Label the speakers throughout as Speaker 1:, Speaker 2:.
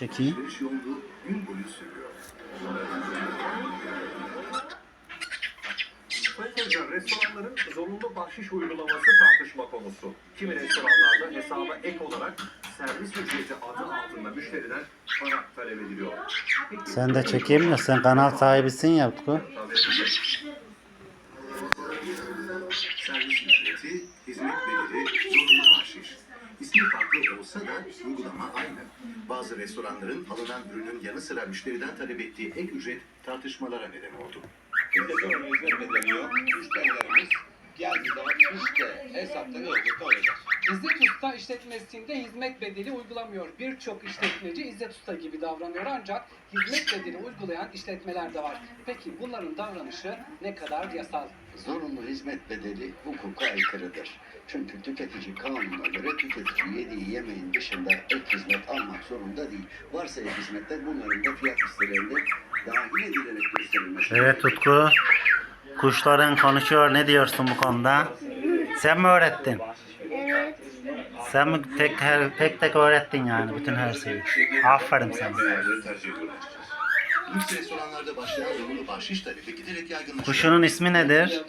Speaker 1: Çekeyim.
Speaker 2: Restoranların zorunlu bahşiş uygulaması tartışma konusu. Kimi restoranlarda hesaba ek olarak servis ücreti adı altında müşteriden para talep ediliyor.
Speaker 1: Sen de çekeyim mi? Sen kanal sahibisin ya Utku.
Speaker 3: Servis ücreti, hizmet bedeli, zorunlu bahşiş. İsmi farklı olsa da uygulama aynı. Bazı restoranların alınan ürünün yanı sıra müşteriden talep ettiği ek ücret tartışmalara neden oldu.
Speaker 4: Bizde sorun hizmet bekleniyor. Müşterilerimiz geldiği zaman işte hesapta ne olacak.
Speaker 5: İzzet Usta işletmesinde hizmet bedeli uygulamıyor. Birçok işletmeci İzzet Usta gibi davranıyor ancak hizmet bedeli uygulayan işletmeler de var. Peki bunların davranışı ne kadar yasal?
Speaker 6: Zorunlu hizmet bedeli hukuka aykırıdır. Çünkü tüketici kanununa göre tüketici yediği yemeğin dışında ek hizmet almak zorunda değil. Varsa ek hizmetler bunların da fiyat listelerinde dahil edilerek gösterilmesi.
Speaker 1: Evet Utku. Kuşların konuşuyor. Ne diyorsun bu konuda? Sen mi öğrettin? Sen mi tek her, tek tek öğrettin yani bütün her şeyi? Aferin sana.
Speaker 3: Restoranlarda.
Speaker 1: Kuşunun ismi nedir?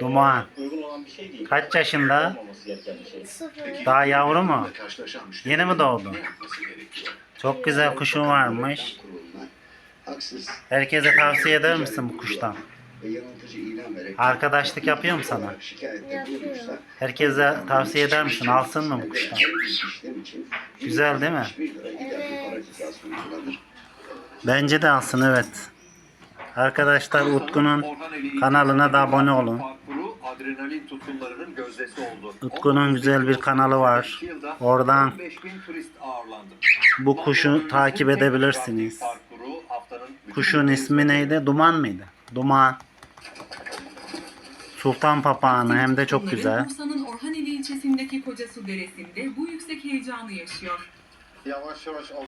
Speaker 7: Duman.
Speaker 1: Kaç yaşında? Daha yavru mu? Yeni mi doğdu? Çok güzel kuşun varmış. Herkese tavsiye eder misin bu kuştan?
Speaker 6: Ve yanıltıcı ilan vererek
Speaker 1: Arkadaşlık yapıyor mu sana?
Speaker 7: Yapıyor.
Speaker 1: Herkese tavsiye eder misin? Alsın mı bu kuştan? Güzel değil mi? Bence de alsın evet. Arkadaşlar Utku'nun kanalına da abone olun.
Speaker 2: Parkuru adrenalin tutkunlarının gözdesi oldu.
Speaker 1: Utku'nun güzel bir kanalı var. Oradan
Speaker 2: 15 bin turist ağırlandı.
Speaker 1: bu kuşu takip edebilirsiniz. Kuşun ismi neydi? Duman mıydı? Duman. Sultan papağanı hem de çok güzel.
Speaker 8: Bursa'nın Orhaneli ilçesindeki Kocasu Deresi'nde bu yüksek heyecanı yaşıyor.
Speaker 4: Yavaş yavaş